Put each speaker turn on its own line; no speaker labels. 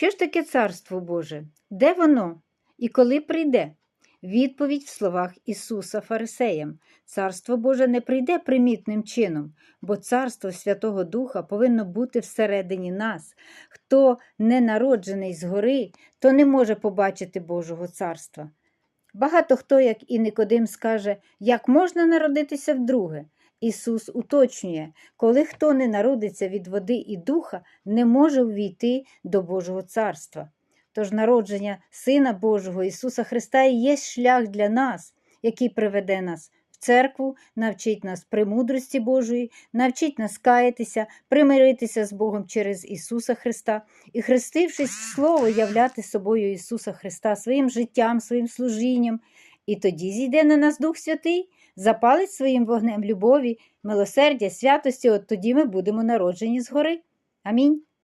Що ж таке Царство Боже? Де воно і коли прийде? Відповідь в словах Ісуса Фарисеям. Царство Боже не прийде примітним чином, бо царство Святого Духа повинно бути всередині нас. Хто не народжений згори, то не може побачити Божого царства. Багато хто, як і Никодим, скаже, як можна народитися вдруге. Ісус уточнює, коли хто не народиться від води і духа, не може увійти до Божого царства. Тож народження Сина Божого Ісуса Христа і є шлях для нас, який приведе нас в церкву, навчить нас премудрості Божої, навчить нас каятися, примиритися з Богом через Ісуса Христа і, хрестившись в Слово, являти собою Ісуса Христа своїм життям, своїм служінням. І тоді зійде на нас Дух Святий, запалить своїм вогнем любові, милосердя, святості, от тоді ми будемо народжені згори. Амінь.